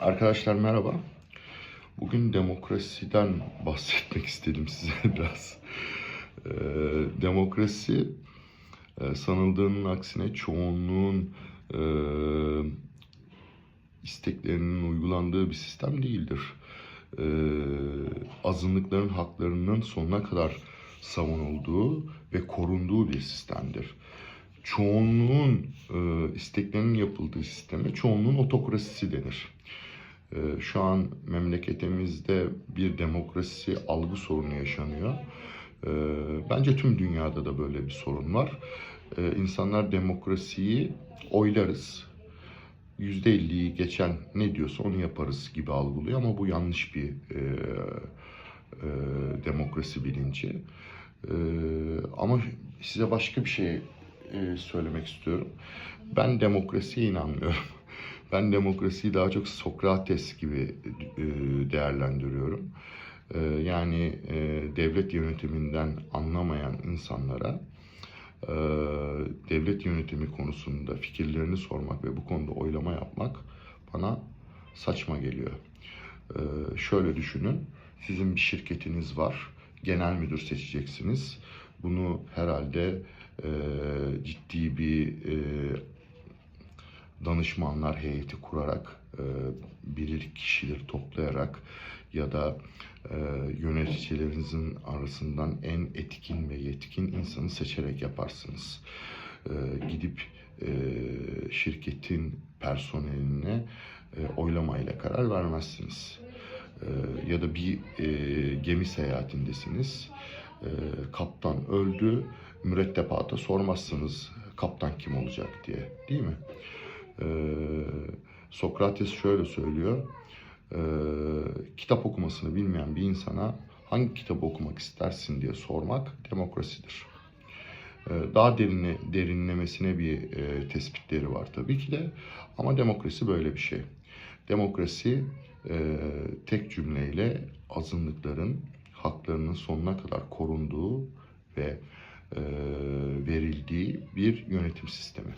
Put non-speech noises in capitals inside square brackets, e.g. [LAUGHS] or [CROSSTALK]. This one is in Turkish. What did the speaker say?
Arkadaşlar merhaba. Bugün demokrasiden bahsetmek istedim size [LAUGHS] biraz. Ee, demokrasi e, sanıldığının aksine çoğunluğun e, isteklerinin uygulandığı bir sistem değildir. Ee, azınlıkların haklarının sonuna kadar savunulduğu ve korunduğu bir sistemdir. Çoğunluğun e, isteklerinin yapıldığı sisteme çoğunluğun otokrasisi denir. Ee, Şu an memleketimizde bir demokrasi algı sorunu yaşanıyor. Ee, Bence tüm dünyada da böyle bir sorun var. Ee, İnsanlar demokrasiyi oylarız. %50'yi geçen ne diyorsa onu yaparız gibi algılıyor ama bu yanlış bir e, e, demokrasi bilinci. E, ama size başka bir şey e, söylemek istiyorum. Ben demokrasiye inanmıyorum. Ben demokrasiyi daha çok Sokrates gibi e, değerlendiriyorum. E, yani e, devlet yönetiminden anlamayan insanlara devlet yönetimi konusunda fikirlerini sormak ve bu konuda oylama yapmak bana saçma geliyor. Şöyle düşünün, sizin bir şirketiniz var, genel müdür seçeceksiniz. Bunu herhalde ciddi bir danışmanlar heyeti kurarak, e, bilir kişileri toplayarak ya da e, yöneticilerinizin arasından en etkin ve yetkin insanı seçerek yaparsınız. E, gidip e, şirketin personeline e, oylamayla karar vermezsiniz. E, ya da bir e, gemi seyahatindesiniz. E, kaptan öldü, mürettebata sormazsınız kaptan kim olacak diye, değil mi? Ee, Sokrates şöyle söylüyor. Ee, kitap okumasını bilmeyen bir insana hangi kitabı okumak istersin diye sormak demokrasidir. Ee, daha derine, derinlemesine bir e, tespitleri var tabii ki de ama demokrasi böyle bir şey. Demokrasi e, tek cümleyle azınlıkların haklarının sonuna kadar korunduğu ve e, verildiği bir yönetim sistemi.